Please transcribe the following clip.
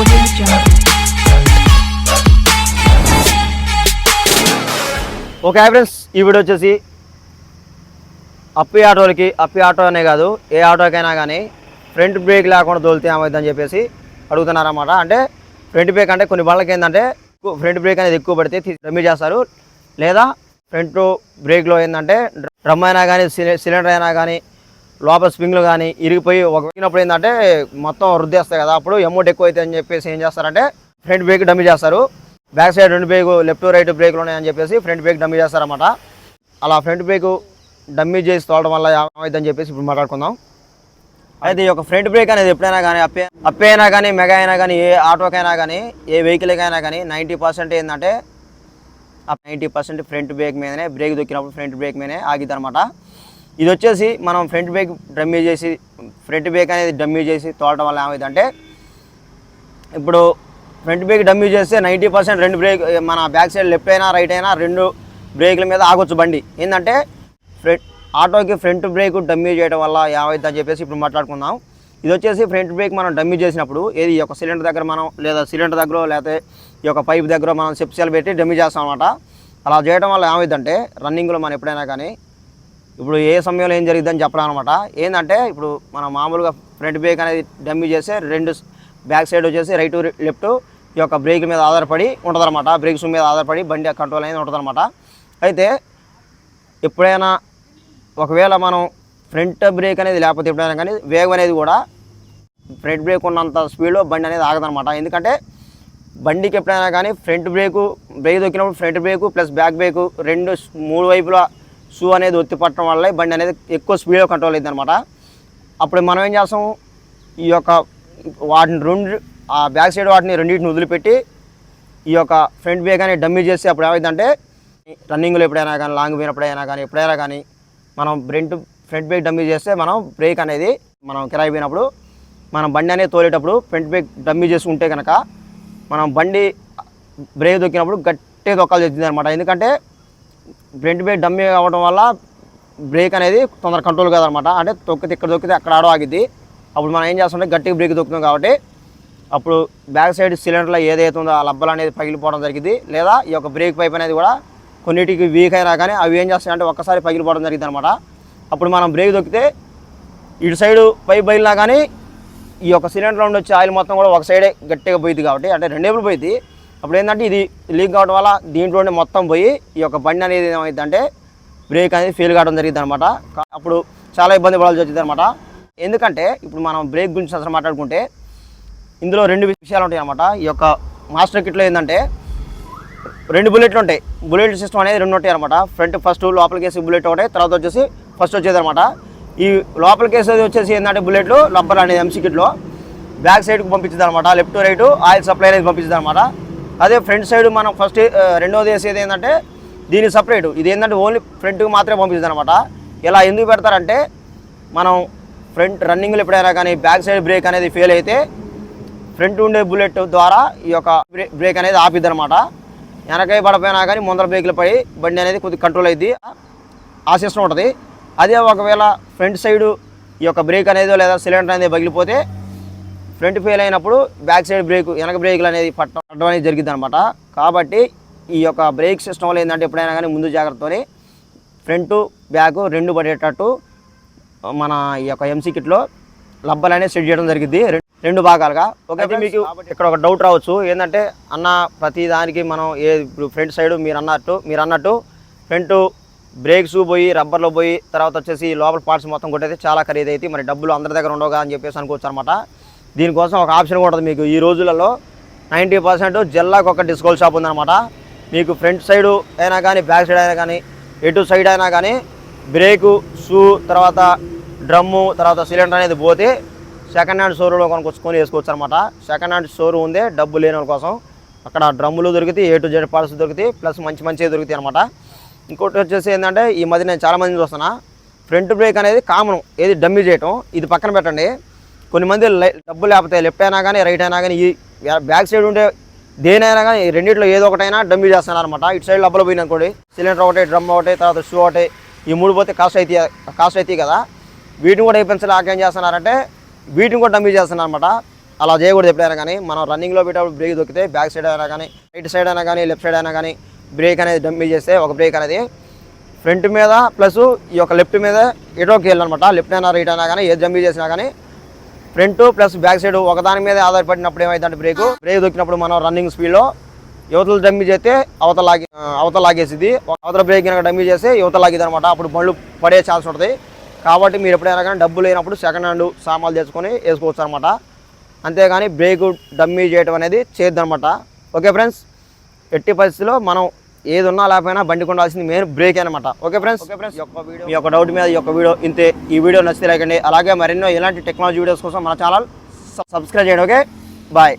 ఒక okay friends. ఈ video వచ్చేసి అప్పి ఆటోలకి అప్పి ఆటో అనే కాదు ఏ ఆటోకైనా కానీ ఫ్రంట్ బ్రేక్ లేకుండా దోలితే ఏమవుతుందని చెప్పేసి అడుగుతున్నారన్నమాట. అంటే ఫ్రంట్ బ్రేక్ అంటే కొన్ని బండ్లకి ఏంటంటే ఫ్రంట్ బ్రేక్ అనేది ఎక్కువ పడితే రమ్మి చేస్తారు. లేదా ఫ్రంట్ బ్రేక్లో ఏంటంటే డ్రమ్ అయినా కానీ సిలిండర్ అయినా కానీ లోపల స్ప్రింగ్లు కానీ ఇరిగిపోయి ఒక ఏంటంటే మొత్తం రుద్దేస్తాయి కదా. అప్పుడు అమౌంట్ ఎక్కువ అయితే అని చెప్పేసి ఏం చేస్తారంటే ఫ్రంట్ బ్రేక్ డమ్మి చేస్తారు. బ్యాక్ సైడ్ రెండు బ్రేక్ లెఫ్ట్ రైట్ బ్రేక్లు ఉన్నాయని చెప్పేసి ఫ్రంట్ బ్రేక్ డమ్మి చేస్తారన్నమాట. అలా ఫ్రంట్ బ్రేక్ డమ్మీ చేసి తోలడం వల్ల ఏమవుతుందని చెప్పేసి ఇప్పుడు మాట్లాడుకుందాం. అయితే ఈ యొక్క ఫ్రంట్ బ్రేక్ అనేది ఎప్పుడైనా కానీ అప్పే అప్పే అయినా కానీ మెగా అయినా కానీ ఏ ఆటోకైనా కానీ ఏ వెహికల్కైనా కానీ నైంటీ పర్సెంట్ ఏంటంటే నైంటీ పర్సెంట్ ఫ్రంట్ బ్రేక్ మీదనే బ్రేక్ దొక్కినప్పుడు ఫ్రంట్ బ్రేక్ మీదనే ఆగిద్దనమాట ఇది వచ్చేసి మనం ఫ్రంట్ బ్రేక్ డమ్మీ చేసి ఫ్రంట్ బ్రేక్ అనేది డమ్మీ చేసి తోడటం వల్ల ఏమైందంటే ఇప్పుడు ఫ్రంట్ బ్రేక్ డమ్మీ చేస్తే నైంటీ పర్సెంట్ రెండు బ్రేక్ మన బ్యాక్ సైడ్ లెఫ్ట్ అయినా రైట్ అయినా రెండు బ్రేక్ల మీద ఆగొచ్చు బండి. ఏంటంటే ఫ్రంట్ ఆటోకి ఫ్రంట్ బ్రేక్ డమ్మీ చేయడం వల్ల ఏమైందని చెప్పేసి ఇప్పుడు మాట్లాడుకుందాం. ఇది వచ్చేసి ఫ్రంట్ బ్రేక్ మనం డమ్మీ చేసినప్పుడు ఏది ఈ యొక్క సిలిండర్ దగ్గర మనం లేదా సిలిండర్ దగ్గర లేకపోతే ఈ యొక్క పైప్ దగ్గర మనం సెప్సియల్ పెట్టి డమ్మీ చేస్తాం అనమాట అలా చేయడం వల్ల ఏమైందంటే రన్నింగ్లో మనం ఎప్పుడైనా కానీ ఇప్పుడు ఏ సమయంలో ఏం జరిగిద్దని చెప్పడం అనమాట ఏంటంటే ఇప్పుడు మనం మామూలుగా ఫ్రంట్ బ్రేక్ అనేది డమ్మీ చేస్తే రెండు బ్యాక్ సైడ్ వచ్చేసి రైట్ లెఫ్ట్ ఈ యొక్క బ్రేక్ మీద ఆధారపడి ఉంటుందన్నమాట. బ్రేక్స్ మీద ఆధారపడి బండి కంట్రోల్ అనేది ఉంటుందన్నమాట. అయితే ఎప్పుడైనా ఒకవేళ మనం ఫ్రంట్ బ్రేక్ అనేది లేకపోతే ఎప్పుడైనా కానీ వేగం అనేది కూడా ఫ్రంట్ బ్రేక్ ఉన్నంత స్పీడ్లో బండి అనేది ఆగదనమాట ఎందుకంటే బండికి ఎప్పుడైనా కానీ front brake brake దొక్కినప్పుడు front brake plus back brake రెండు మూడు వైపులా షూ అనేది ఒత్తి పట్టడం వల్ల బండి అనేది ఎక్కువ స్పీడ్లో కంట్రోల్ అయింది అనమాట అప్పుడు మనం ఏం చేస్తాం? ఈ యొక్క వాటిని రెండు ఆ బ్యాక్ సైడ్ వాటిని రెండింటిని వదిలిపెట్టి ఈ యొక్క ఫ్రంట్ బ్రేక్ అనేది డమ్మీ చేస్తే అప్పుడు ఏమైందంటే రన్నింగ్లో ఎప్పుడైనా కానీ లాంగ్ పోయినప్పుడైనా కానీ ఎప్పుడైనా కానీ మనం బ్రెంట్ ఫ్రంట్ బ్రేక్ డమ్మీ చేస్తే మనం బ్రేక్ అనేది మనం కిరాయి పోయినప్పుడు మనం బండి అనేది తోలేటప్పుడు ఫ్రంట్ బ్రేక్ డమ్మీ చేసి ఉంటే కనుక మనం బండి బ్రేక్ దొక్కినప్పుడు గట్టిగా దొక్కాలు వచ్చింది అనమాట ఎందుకంటే బ్రెంట్ బ్రేక్ డమ్మీ అవ్వడం వల్ల బ్రేక్ అనేది తొందర కంట్రోల్ కాదనమాట. అంటే తొక్కితే ఇక్కడ దొక్కితే అక్కడ ఆడో ఆగిద్ది. అప్పుడు మనం ఏం చేస్తుంటే గట్టిగా బ్రేక్ తొక్కుతాం కాబట్టి అప్పుడు బ్యాక్ సైడ్ సిలిండర్లో ఏదైతే ఉందో ఆ లబ్బలు అనేది పగిలిపోవడం జరిగింది. లేదా ఈ యొక్క బ్రేక్ పైప్ అనేది కూడా కొన్నిటికి వీక్ అయినా కానీ అవి ఏం చేస్తాయంటే ఒక్కసారి పగిలిపోవడం జరిగింది అనమాట. అప్పుడు మనం బ్రేక్ దొక్కితే ఇటు సైడు పైప్ బయలునా కానీ ఈ యొక్క సిలిండర్లో ఉండి వచ్చే ఆయిల్ మొత్తం కూడా ఒక సైడే గట్టిగా పోయింది కాబట్టి అంటే రెండేపులు పోయింది అప్పుడు ఏంటంటే ఇది లీక్ కావడం వల్ల దీంట్లోనే మొత్తం పోయి ఈ యొక్క బండి అనేది ఏమైందంటే బ్రేక్ అనేది ఫెయిల్ కావడం జరిగింది అనమాట అప్పుడు చాలా ఇబ్బంది పడాల్సి వచ్చింది అనమాట ఎందుకంటే ఇప్పుడు మనం బ్రేక్ గురించి అసలు మాట్లాడుకుంటే ఇందులో రెండు విషయాలు ఉంటాయి అనమాట ఈ యొక్క మాస్టర్ కిట్లో ఏంటంటే రెండు బుల్లెట్లు ఉంటాయి. బుల్లెట్ సిస్టమ్ అనేది రెండు ఉంటాయి అనమాట ఫ్రంట్ ఫస్ట్ లోపలికి వేసి బుల్లెట్ ఒకటి తర్వాత వచ్చేసి ఫస్ట్ వచ్చేది అనమాట ఈ లోపలికి వేసేది వచ్చేసి ఏంటంటే బుల్లెట్లు రబ్బర్ అనేది ఎంసీ కిట్లో బ్యాక్ సైడ్కి పంపించింది అనమాట లెఫ్ట్ రైట్ ఆయిల్ సప్లై అనేది పంపించింది అనమాట అదే ఫ్రంట్ సైడ్ మనం ఫస్ట్ రెండోది వేసేది ఏంటంటే దీని సపరేట్. ఇది ఏంటంటే ఓన్లీ ఫ్రంట్కి మాత్రమే పంపిస్తుంది అనమాట ఇలా ఎందుకు పెడతారంటే మనం ఫ్రంట్ రన్నింగ్లో ఎప్పుడైనా కానీ బ్యాక్ సైడ్ బ్రేక్ అనేది ఫెయిల్ అయితే ఫ్రంట్ ఉండే బుల్లెట్ ద్వారా ఈ యొక్క బ్రేక్ అనేది ఆపిద్ది అనమాట వెనకై పడిపోయినా కానీ ముందర బ్రేక్లు పడి బండి అనేది కొద్దిగా కంట్రోల్ అయింది ఆ సిస్టమ్ ఉంటుంది. అదే ఒకవేళ ఫ్రంట్ సైడు ఈ యొక్క బ్రేక్ అనేది లేదా సిలిండర్ అనేది పగిలిపోతే ఫ్రంట్ ఫెయిల్ అయినప్పుడు బ్యాక్ సైడ్ బ్రేక్ వెనక బ్రేక్లు అనేది పట్టడం అనేది జరిగింది అనమాట కాబట్టి ఈ యొక్క బ్రేక్ సిస్టంలో ఏంటంటే ఎప్పుడైనా కానీ ముందు జాగ్రత్తతోని ఫ్రంట్ బ్యాక్ రెండు పడేటట్టు మన ఈ యొక్క ఎంసీ కిట్లో లబ్బలు అనేది సెట్ చేయడం జరిగింది రెండు భాగాలుగా. ఒకటి మీకు ఇక్కడ ఒక డౌట్ రావచ్చు. ఏంటంటే అన్న ప్రతి దానికి మనం ఏ ఇప్పుడు ఫ్రంట్ సైడ్ మీరు అన్నట్టు మీరు అన్నట్టు ఫ్రంట్ బ్రేక్స్ పోయి రబ్బర్లో పోయి తర్వాత వచ్చేసి లోపల పార్ట్స్ మొత్తం కొట్టయితే చాలా ఖరీదు అయితే మరి డబ్బులు అందరి దగ్గర ఉండవుగా అని చెప్పేసి అనుకోవచ్చు అనమాట దీనికోసం ఒక ఆప్షన్ కూడా ఉంటుంది మీకు. ఈ రోజులలో నైంటీ పర్సెంట్ జిల్లాకు ఒక డిస్కౌంట్ షాప్ ఉందన్నమాట. మీకు ఫ్రంట్ సైడ్ అయినా కానీ బ్యాక్ సైడ్ అయినా కానీ ఎటు సైడ్ అయినా కానీ బ్రేకు షూ తర్వాత డ్రమ్ము తర్వాత సిలిండర్ అనేది పోతే సెకండ్ హ్యాండ్ షోరూంలో కొనుక్కొచ్చుకొని వేసుకోవచ్చు అనమాట సెకండ్ హ్యాండ్ షోరూమ్ ఉందే డబ్బు లేని వాళ్ళ కోసం. అక్కడ డ్రమ్ములు దొరుకుతాయి ఏ టు జెడ్ పార్ట్స్ దొరుకుతాయి ప్లస్ మంచి మంచివి దొరుకుతాయి అనమాట ఇంకోటి వచ్చేసి ఏంటంటే ఈ మధ్య నేను చాలామంది చూస్తున్నా. ఫ్రంట్ బ్రేక్ అనేది కామన్ ఏది డమ్మి చేయటం ఇది పక్కన పెట్టండి. కొన్ని మంది లై- లేకపోతే లెఫ్ట్ అయినా కానీ రైట్ అయినా కానీ ఈ బ్యాక్ సైడ్ ఉండే దేనైనా కానీ ఈ రెండిట్లో ఏదో ఒకటైనా డమ్మీ చేస్తున్నారు అనమాట ఇటు సైడ్ డబ్బులు పోయినా అనుకోండి సిలిండర్ ఒకటి డ్రమ్ ఒకటి తర్వాత షూ ఒకటి ఈ మూడు పోతే కాస్ట్ అయితే కాస్ట్ అవుతాయి కదా. వీటిని కూడా వేయించలేక ఏం చేస్తున్నారంటే వీటిని కూడా డమ్మీ చేస్తున్నారు అనమాట అలా చేయకూడదు ఎప్పుడైనా కానీ మనం రన్నింగ్లో పెట్టేటప్పుడు బ్రేక్ దొక్కితే బ్యాక్ సైడ్ అయినా కానీ రైట్ సైడ్ అయినా కానీ లెఫ్ట్ సైడ్ అయినా కానీ బ్రేక్ అనేది డమ్మీ చేస్తే ఒక బ్రేక్ అనేది ఫ్రంట్ మీద ప్లస్ ఈ యొక్క లెఫ్ట్ మీద ఎటోకి వెళ్ళనమాట లెఫ్ట్ అయినా రైట్ అయినా కానీ ఏ జంపీ చేసినా కానీ ఫ్రంట్ ప్లస్ బ్యాక్ సైడ్ ఒకదాని మీద ఆధారపడినప్పుడు ఏమైందంటే బ్రేక్? బ్రేక్ దొక్కినప్పుడు మనం రన్నింగ్ స్పీడ్లో యువతలు డమ్మీ చేస్తే అవతల లాగి అవతల లాగేసింది అవతల బ్రేక్ కనుక డమ్మీ చేస్తే యువత లాగేది అనమాట అప్పుడు బండ్లు పడే ఛాన్స్ ఉంటుంది. కాబట్టి మీరు ఎప్పుడైనా కానీ డబ్బు లేనప్పుడు సెకండ్ హ్యాండ్ సామాన్లు తెచ్చుకొని వేసుకోవచ్చు అనమాట అంతేగాని బ్రేక్ డమ్మీ చేయడం అనేది చేయొద్దనమాట ఓకే ఫ్రెండ్స్ ఎట్టి పరిస్థితిలో మనం ఏది ఉన్నా లేకపోయినా బండి కొండాల్సింది మెయిన్ బ్రేక్ అనమాట ఓకే ఫ్రెండ్స్ ఓకే ఫ్రెండ్స్ మీ యొక్క డౌట్ మీద ఈ యొక్క వీడియో ఇంతే. ఈ వీడియో నచ్చితే లేకండి అలాగే మరెన్నో ఇలాంటి టెక్నాలజీ వీడియోస్ కోసం మన ఛానల్ సబ్స్క్రైబ్ చేయండి ఓకే బాయ్